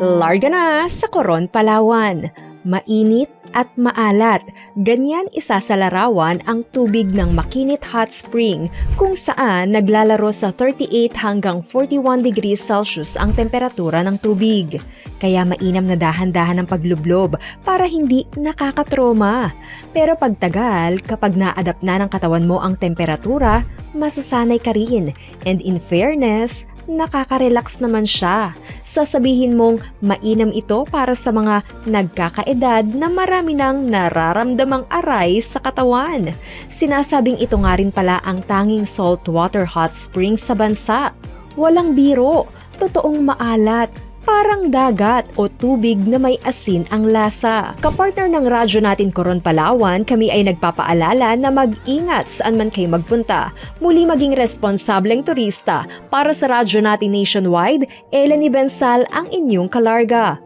Larga na sa Coron, Palawan. Mainit at maalat. Ganyan isa sa larawan ang tubig ng Makinit Hot Spring kung saan naglalaro sa 38 hanggang 41 degrees Celsius ang temperatura ng tubig. Kaya mainam na dahan-dahan ang paglublob para hindi nakakatroma. Pero pagtagal, kapag na-adapt na ng katawan mo ang temperatura, masasanay ka rin. And in fairness, nakaka-relax naman siya. Sasabihin mong mainam ito para sa mga nagkakaedad na marami nang nararamdamang aray sa katawan. Sinasabing ito nga rin pala ang tanging saltwater hot spring sa bansa. Walang biro, totoong maalat, parang dagat o tubig na may asin ang lasa. Kapartner ng radyo natin Coron Palawan, kami ay nagpapaalala na mag-ingat saan man kayo magpunta. Muli maging responsableng turista para sa radyo natin nationwide, Eleni Bensal ang inyong kalarga.